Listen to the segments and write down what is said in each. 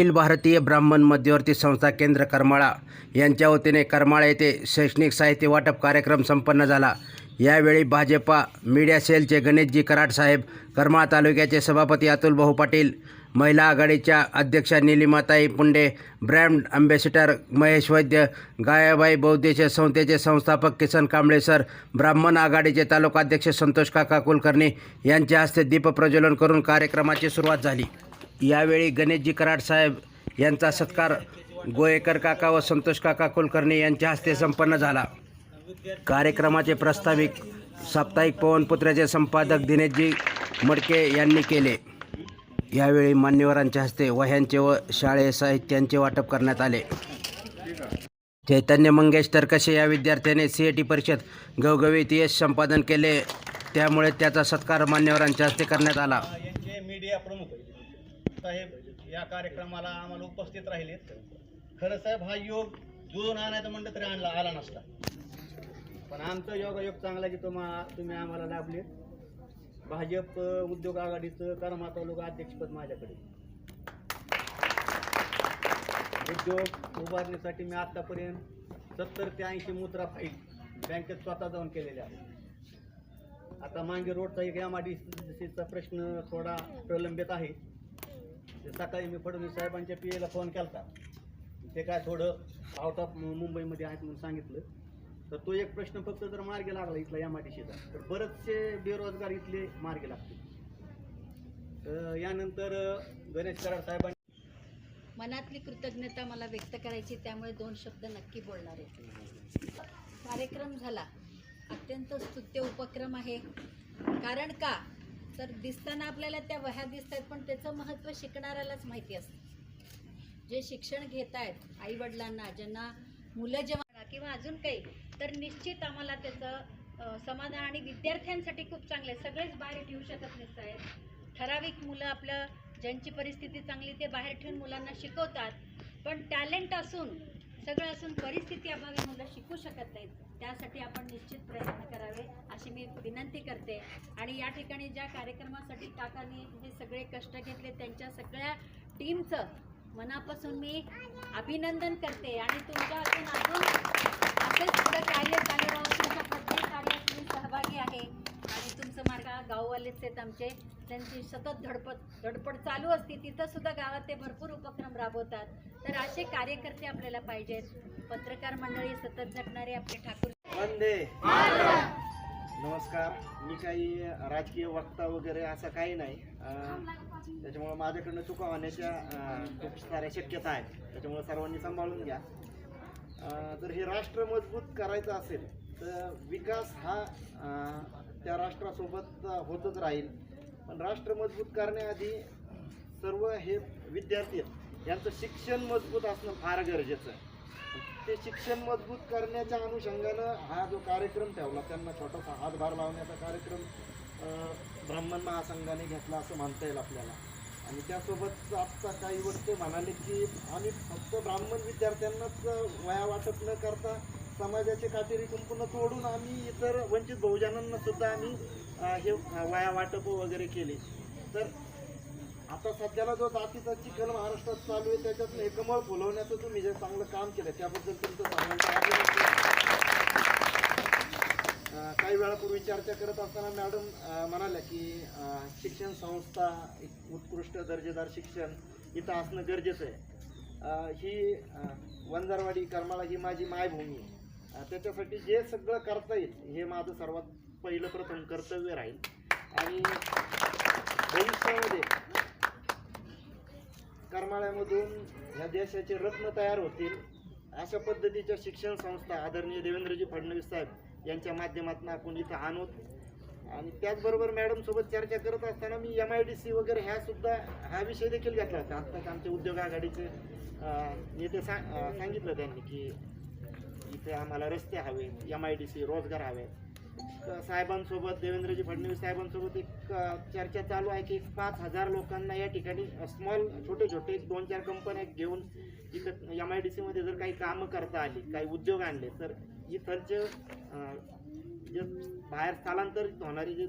अखिल भारतीय ब्राह्मण मध्यवर्ती संस्था केंद्र करमाळा यांच्या वतीने करमाळा येथे शैक्षणिक साहित्य वाटप कार्यक्रम संपन्न झाला. यावेळी भाजपा मीडिया सेलचे गणेशजी कराड साहेब करमाळा तालुक्याचे सभापती अतुल भाऊ पाटील महिला आघाडीच्या अध्यक्षा निलिमाताई पुंडे ब्रँड अँबॅसिडर महेश वैद्य गायाबाई बौद्धेश संस्थेचे संस्थापक किसन कांबळे सर ब्राह्मण आघाडीचे तालुकाध्यक्ष संतोष काका कुलकर्णी यांच्या हस्ते दीपप्रज्वलन करून कार्यक्रमाची सुरुवात झाली. यावेळी गणेशजी कराड साहेब यांचा सत्कार गोयेकर काका व संतोष काका कुलकर्णी यांच्या हस्ते संपन्न झाला. कार्यक्रमाचे प्रस्ताविक साप्ताहिक पवनपुत्राचे संपादक दिनेशजी मडके यांनी केले. यावेळी मान्यवरांच्या हस्ते वह्यांचे व शाळेय साहित्यांचे वाटप करण्यात आले. चैतन्य मंगेश तरकसे या विद्यार्थ्याने सी ए टी परिषद गवगवीत यश संपादन केले त्यामुळे त्याचा सत्कार मान्यवरांच्या हस्ते करण्यात आला. साहेब या कार्यक्रमाला आम्हाला उपस्थित राहिलेत. खरं साहेब हा योग जुळून आणायचं म्हणलं तरी आणला आला नसता. पण आमचा योगायोग चांगला की तुम्हा तुम्ही आम्हाला लाभले भाजप उद्योग आघाडीचं कर्मा तालुका अध्यक्षपद माझ्याकडे. उद्योग उभारणीसाठी मी आत्तापर्यंत सत्तर ते ऐंशी मुद्रा फाईल बँकेत स्वतः जाऊन केलेल्या आहेत. आता मांगे रोडचा एक एम आय डी सीचा प्रश्न थोडा प्रलंबित आहे. ते सकाळी मी फडणवीस साहेबांच्या पी एला फोन केला ते काय थोडं आउट ऑफ मुंबईमध्ये आहेत म्हणून सांगितलं. तर तो एक प्रश्न फक्त जर मार्गी लागला इथला या माटीशीचा तर बरेचसे बेरोजगार इथले मार्गी लागतील. यानंतर गणेश कराड साहेबांनी मनातली कृतज्ञता मला व्यक्त करायची त्यामुळे दोन शब्द नक्की बोलणार आहे. कार्यक्रम झाला. अत्यंत स्तुत्य उपक्रम आहे. कारण का? तर दिसताना आपल्याला त्या वह्या दिसत आहेत पण त्याचं महत्त्व शिकणाऱ्यालाच माहिती असतं. जे शिक्षण घेत आहेत आईवडिलांना ज्यांना मुलं जेव्हा किंवा अजून काही तर निश्चित आम्हाला त्याचं समाधान आणि विद्यार्थ्यांसाठी खूप चांगलं आहे. सगळेच बाहेर ठेवू शकत नसत ठराविक मुलं आपलं ज्यांची परिस्थिती चांगली ते बाहेर ठेवून मुलांना शिकवतात. पण टॅलेंट असून सगळं असून परिस्थिती अभावी मुलं शिकू शकत नाहीत. त्यासाठी आपण निश्चित प्रयत्न करावे अशी मी विनंती करते. आणि या ठिकाणी ज्या कार्यक्रमासाठी काकांनी जे सगळे कष्ट घेतले त्यांच्या सगळ्या टीमचं मनापासून मी अभिनंदन करते. आणि तुमच्या अजून अजून असेच पुढं कार्य चालू राहून तुमच्या प्रत्येक कार्यात मी सहभागी आहे. आणि तुमचं मार्गा गाववालेच आहेत आमचे. त्यांची सतत धडपड धडपड चालू असते. तिथंसुद्धा गावात ते भरपूर उपक्रम राबवतात. तर असे कार्यकर्ते आपल्याला पाहिजेत. पत्रकार मंडळी सतत झटणारे आपले ठाकूर वंदे. नमस्कार. मी काही राजकीय वक्ता वगैरे असं काही नाही. त्याच्यामुळं माझ्याकडनं चुका होण्याच्या खूप साऱ्या शक्यता आहेत. त्याच्यामुळं सर्वांनी सांभाळून घ्या. जर हे राष्ट्र मजबूत करायचं असेल तर विकास हा त्या राष्ट्रासोबत होतच राहील. पण राष्ट्र मजबूत करण्याआधी सर्व हे विद्यार्थी यांचं शिक्षण मजबूत असणं फार गरजेचं आहे. ते शिक्षण मजबूत करण्याच्या अनुषंगानं हा जो कार्यक्रम ठेवला त्यांना छोटासा हातभार लावण्याचा कार्यक्रम ब्राह्मण महासंघाने घेतला असं म्हणता येईल आपल्याला. आणि त्यासोबत आजचा काही वक्ते म्हणाले की आम्ही फक्त ब्राह्मण विद्यार्थ्यांनाच वया वाटप न करता समाजाचे काटेरी संपूर्ण तोडून आम्ही इतर वंचित बहुजनांना सुद्धा आम्ही हे वया वाटप वगैरे केले. तर आता सध्याला जो जातीचा चिखल महाराष्ट्रात चालू आहे त्याच्यातलं एकमळ फुलवण्याचं तुम्ही जे चांगलं काम केलं त्याबद्दल तुमचं सांगायचं काही वेळापूर्वी चर्चा करत असताना मॅडम म्हणाल्या की शिक्षण संस्था एक उत्कृष्ट दर्जेदार शिक्षण इथं असणं गरजेचं आहे. ही वंजारवाडी करमाळा ही माझी मायभूमी आहे. त्याच्यासाठी जे सगळं करता येईल हे माझं सर्वात पहिलं प्रथम कर्तव्य राहील. आणि भविष्यामध्ये करमाळ्यामधून ह्या देशाचे रत्न तयार होतील अशा पद्धतीच्या शिक्षण संस्था आदरणीय देवेंद्रजी फडणवीस साहेब यांच्या माध्यमातून आपण इथं आणूत आणि त्याचबरोबर मॅडमसोबत चर्चा करत असताना मी एम आय डी सी वगैरे ह्या सुद्धा हा विषय देखील घेतला होता. आत्ताच आमच्या उद्योग आघाडीचे नेते सांग सांगितलं त्यांनी की इथे आम्हाला रस्ते हवे एम आय डी सी रोजगार हवेत. साहेबांसोबत देवेंद्रजी फडणवीस साहेबांसोबत एक चर्चा चालू आहे की पाच हजार लोकांना या ठिकाणी स्मॉल छोटे छोटे दोन चार कंपन्या घेऊन इथं एम आय डी सीमध्ये जर काही कामं करता आली काही उद्योग आणले तर इथलचे जे बाहेर स्थलांतरित होणारे जे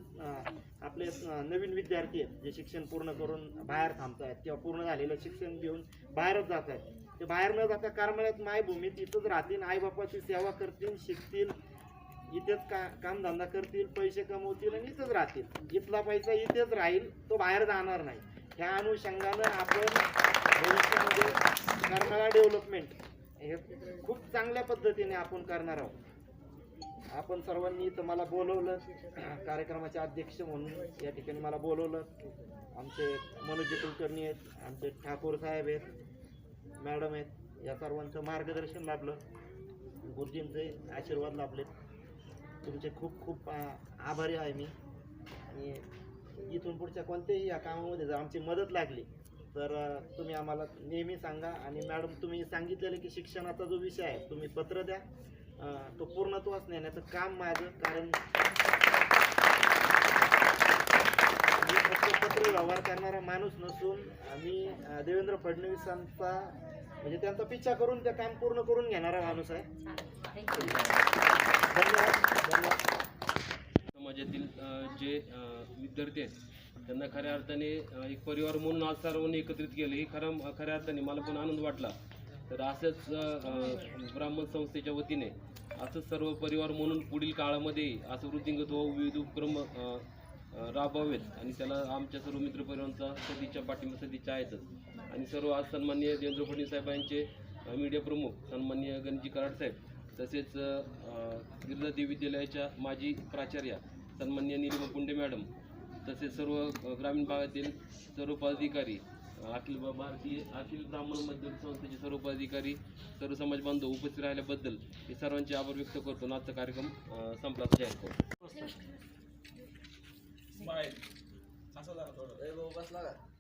आपले नवीन विद्यार्थी आहेत जे शिक्षण पूर्ण करून बाहेर थांबत आहेत किंवा पूर्ण झालेलं शिक्षण घेऊन बाहेरच जात आहेत ते बाहेर न जाता करमाळ्यात मायभूमीत इथंच राहतील आईबापाची सेवा करतील शिकतील इथेच का कामधंदा करतील पैसे कमवतील आणि इथंच राहतील. इथला पैसा इथेच राहील तो बाहेर जाणार नाही. ह्या अनुषंगानं आपण भविष्यामध्ये करणारा डेव्हलपमेंट हे खूप चांगल्या पद्धतीने आपण करणार आहोत. आपण सर्वांनी इथं मला बोलवलं कार्यक्रमाचे अध्यक्ष म्हणून या ठिकाणी मला बोलवलं. आमचे मनोज कुलकर्णी आहेत आमचे ठाकूर साहेब आहेत मॅडम आहेत या सर्वांचं मार्गदर्शन लाभलं. गुरुजींचे आशीर्वाद लाभले तुमचे खूप खूप आभारी आहे मी. आणि इथून पुढच्या कोणत्याही या कामामध्ये जर आमची मदत लागली तर तुम्ही आम्हाला नेहमी सांगा. आणि मॅडम तुम्ही सांगितलेलं की शिक्षणाचा जो विषय आहे तुम्ही पत्र द्या. तो पूर्णत्वास नेण्याचं काम माझं कारण मी फक्त पत्र व्यवहार करणारा माणूस नसून मी देवेंद्र फडणवीसांचा म्हणजे त्यांचा पिच्छा करून ते काम पूर्ण करून घेणारा माणूस आहे. समाजातील जे विद्यार्थी आहेत त्यांना खऱ्या अर्थाने एक परिवार म्हणून आज सर्वांनी एकत्रित केले. हे खरं खऱ्या अर्थाने मला पण आनंद वाटला. तर असंच ब्राह्मण संस्थेच्या वतीने असंच सर्व परिवार म्हणून पुढील काळामध्ये असं वृद्धिंगत व विविध उपक्रम राबवावेत आणि त्याला आमच्या सर्व मित्रपरिवारांचा सदिच्छा पाठिंबा सदिच्छा आहेतच. आणि सर्व आज सन्माननीय देवेंद्र फडणवीस साहेबांचे मीडिया प्रमुख सन्माननीय गणजी कराड साहेब तसेच अ, गिरिजादेवी विद्यालयाच्या माजी प्राचार्या सन्माननीय निलिमा पुंडे मॅडम तसेच सर्व ग्रामीण भागातील सर्व पदाधिकारी अखिल भारतीय अखिल ब्राह्मण मध्यम संस्थेचे सर्व पदाधिकारी सर्व समाज बांधव उपस्थित राहिल्याबद्दल मी सर्वांचे आभार व्यक्त करतो आजचा कार्यक्रम संपला असं जाहीर करतो. बाय असं झालं थोडं.